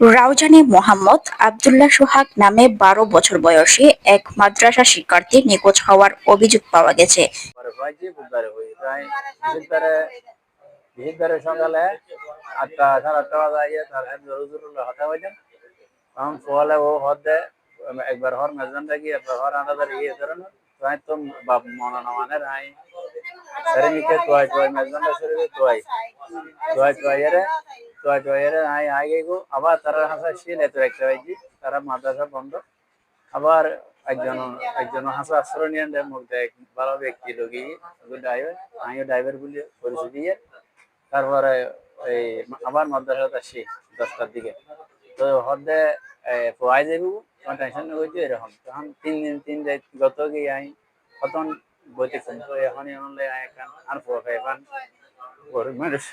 রাউজানে মোহাম্মদ আবদুল্লাহ সোহাগ নামে বারো বছর বয়সী এক মাদ্রাসা শিক্ষার্থী নিখোঁজ হওয়ার অভিযোগ পাওয়া গেছে। একবার হর হর তোয়াই তোয়াই এরে গো। আবার তারা হাসা শিল এত একটা হয়েছি তারা মাদ্রাসা বন্ধ। আবার একজন একজন হাসা আশ্রয় নিয়ে মধ্যে এক ভালো ব্যক্তি লোকই ড্রাইভার আমিও ড্রাইভার বলে পরিচয় দিয়ে তারপরে এই আবার মাদ্রাসাত আসি দশটার দিকে। তো হদে পোয়াই যাব তখন টেনশন হয়েছে এরকম। তখন তিন দিন, তিন যাই গত গিয়ে আই তখন বইতে এখন এখন আর খাই এখন গরিব মানুষ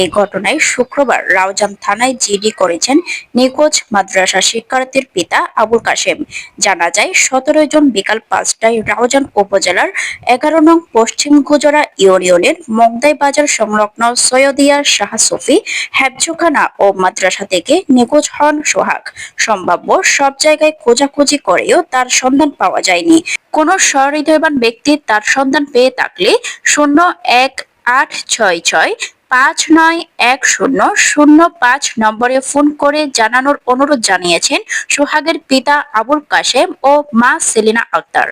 এই ঘটনায় শুক্রবার রাউজান থানায় জিডি করেছেন নিখোঁজ মাদ্রাসা শিক্ষার্থীর পিতা আবুল কাশেম। জানা যায় সতেরো জন বিকাল পাঁচটায় রাউজান উপজেলার এগারো নং পশ্চিম গুজরা ইউনিয়নের মগদাই বাজার সংলগ্ন সৈয়দিয়া শাহ সফি হ্যাবজোখানা ও মাদ্রাসা থেকে নিখোঁজ হন সোহাগ। সম্ভাব্য সব জায়গায় খোঁজাখুঁজি করেও তার সন্ধান পাওয়া যায়নি। কোনো সহৃদয়বান ব্যক্তি তার সন্ধান পেয়ে থাকলে শূন্য এক আট ছয় ছয় পাঁচ নয় এক শূন্য শূন্য পাঁচ নম্বরে ফোন করে জানানোর অনুরোধ জানিয়েছেন সোহাগের পিতা আবুল কাশেম ও মা সেলিনা আক্তার।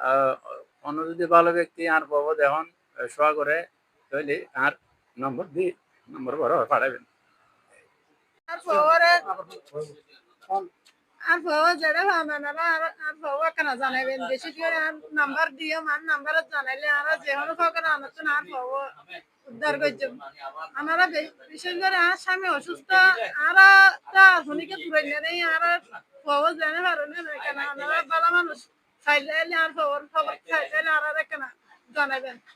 আহ, ভালো ব্যক্তি আর পাবো দেখুন শোয়া করে তাহলে আর নম্বর দি নম্বর বড় পাঠাবেন। ফওয়ারে আর ফওয়া যেটা ভাবনারা আর আর ফওয়া কেন জানাবেন বেশি করে আর নাম্বার দিও, মান নাম্বার জানাইলে আর যে হলো ফওয়া আনার আর ফওয়া উদ্ধার করছে। আমরা বিশেষ করে আর স্বামী অসুস্থ, আর তা শুনিকে দূরে নেই, আর ফওয়া জানে পারো না কেন? আমরা ভালো মানুষ খাইলে আর ফওয়ার খবর খাইলে আর কেন জানাবেন